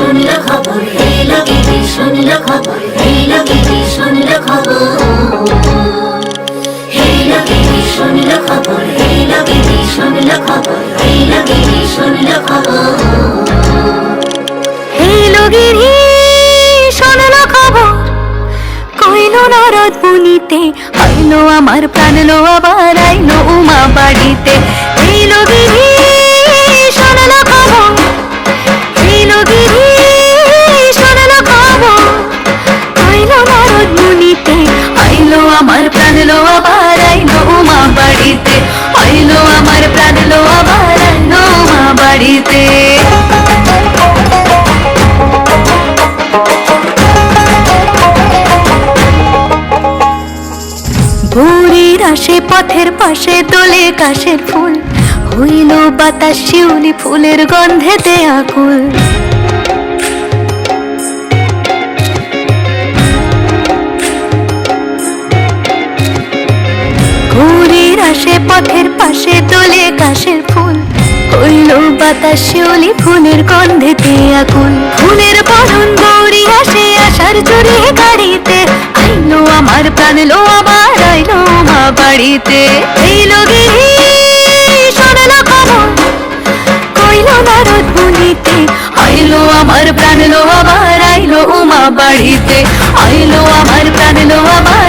শুনল খবর এলো গিরি শুনল খবর এলো গিরি শুনল খবর। এলো আমার প্রাণ, লো আবার আইলো আমার প্রাণ লো আবার উমা বাড়িতে। আইলো আমার প্রাণ লো আবার উমা বাড়িতে। ভোরের আসে পথের পাশে দোলে কাশের ফুল। হইল বাতাস, শিউলি ফুলের গন্ধেতে আকুল। পথের পাশে দোলে কাশের ফুল। হইল বাতাস শিউলি ফুলের গন্ধেতে আকুল ফুলের বরণ গৌরী আসে আসার চুরি গাড়িতে। আইলো আমার প্রাণ, লো আবার আইলো মা বাড়িতে। এইলো গিরি শোনালো খবর, কইলো নারদ মুনিতে। আইলো আমার প্রাণ, লো আবার আইলো উমা বাড়িতে। আইলো আমার প্রাণ, লো উমা